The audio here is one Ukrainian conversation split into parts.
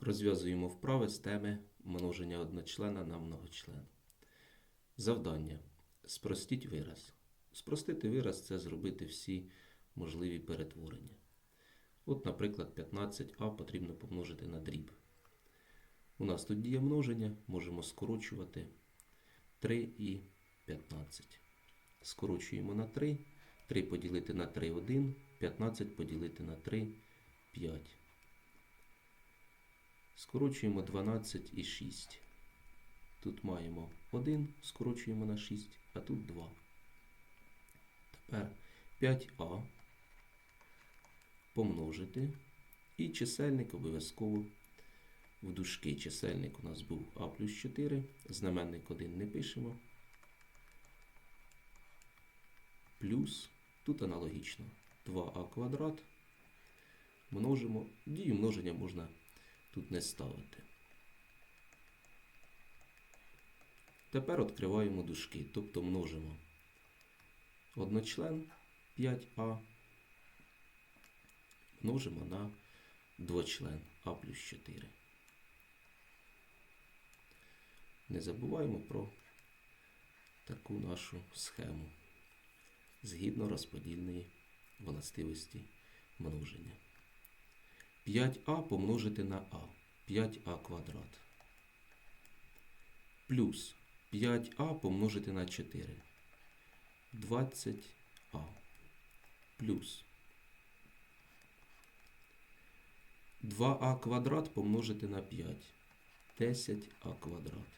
розв'язуємо вправи з теми множення одночлена на многочлен. Завдання. Спростіть вираз. Спростити вираз це зробити всі можливі перетворення. От, наприклад, 15а потрібно помножити на дріб. У нас тут діє множення, можемо скорочувати 3 і 15. Скорочуємо на 3. 3 поділити на 3 1, 15 поділити на 3 5. Скорочуємо 12 і 6. Тут маємо 1, скорочуємо на 6, а тут 2. Тепер 5а помножити. І чисельник обов'язково в дужки. Чисельник у нас був а плюс 4. Знаменник 1 не пишемо. Плюс, тут аналогічно 2а квадрат. Множимо. Дію множення можна тут не ставити. Тепер відкриваємо дужки, тобто множимо одночлен 5а, множимо на двочлен а плюс 4. Не забуваємо про таку нашу схему згідно розподільної властивості множення. 5а помножити на а. 5а квадрат. Плюс 5а помножити на 4. 20а. Плюс 2а квадрат помножити на 5. 10а квадрат.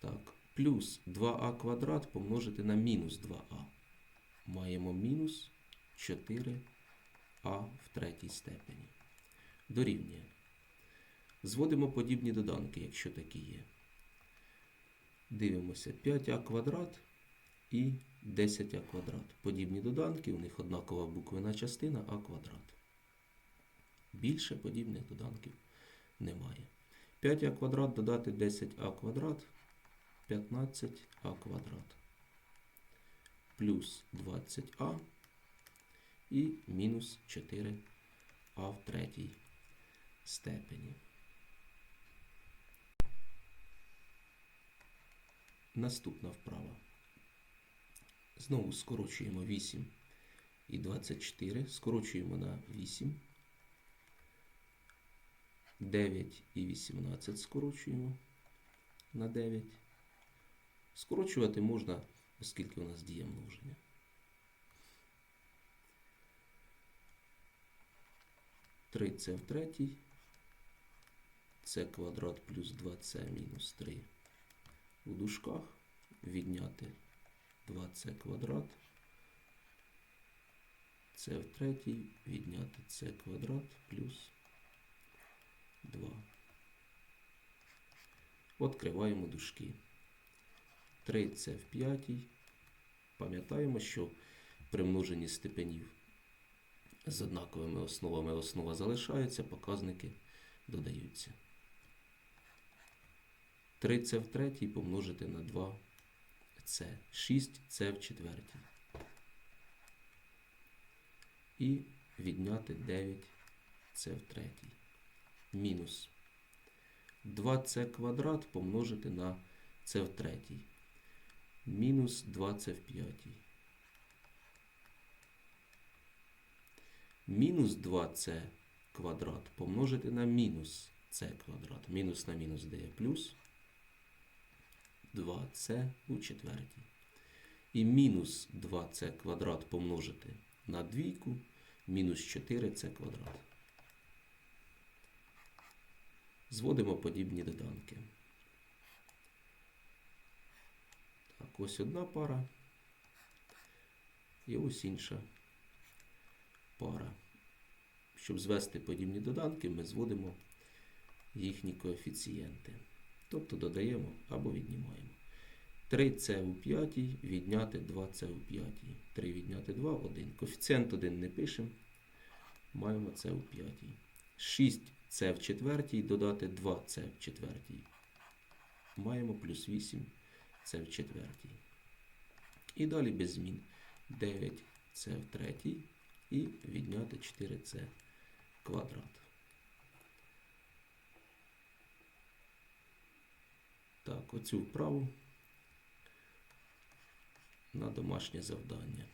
Так, плюс 2а квадрат помножити на мінус 2а. Маємо мінус 4 а в третій степені. Дорівнює. Зводимо подібні доданки, якщо такі є. Дивимося 5а квадрат і 10а квадрат. Подібні доданки, у них однакова буквена частина а квадрат. Більше подібних доданків немає. 5а квадрат додати 10а квадрат 15а квадрат. Плюс 20а і мінус 4а в третій степені. Наступна вправа. Знову скорочуємо 8 і 24, скорочуємо на 8. 9 і 18 скорочуємо на 9. Скорочувати можна, оскільки у нас діє множення. 3 це в третій. Це квадрат плюс 2c мінус 3 у дужках. Відняти 2c квадрат. Це в третій. Відняти c квадрат плюс 2. Откриваємо дужки. 3 це в п'ятій. Пам'ятаємо, що при множенні степенів з однаковими основами основа залишається, показники додаються. 3 це в третій помножити на 2 це 6 це в четвертій. І відняти 9 це в третій. Мінус 2c квадрат помножити на це в третій. Мінус 2c в п'ятій. Мінус 2c квадрат помножити на мінус c квадрат. Мінус на мінус дає плюс 2c у четвертій. І мінус 2c квадрат помножити на двійку, мінус 4c квадрат. Зводимо подібні доданки. Так, ось одна пара. І ось інша пара. Щоб звести подібні доданки, ми зводимо їхні коефіцієнти. Тобто додаємо або віднімаємо. 3c у п'ятій відняти 2c у п'ятій. 3 відняти 2 1. Коефіцієнт 1 не пишемо. Маємо c у п'ятій. 6c в четвертій додати 2c в четвертій. Маємо плюс 8 c в четвертій. І далі без змін. 9c в третій і відняти 4c квадрат. Так, оцю вправу на домашнє завдання.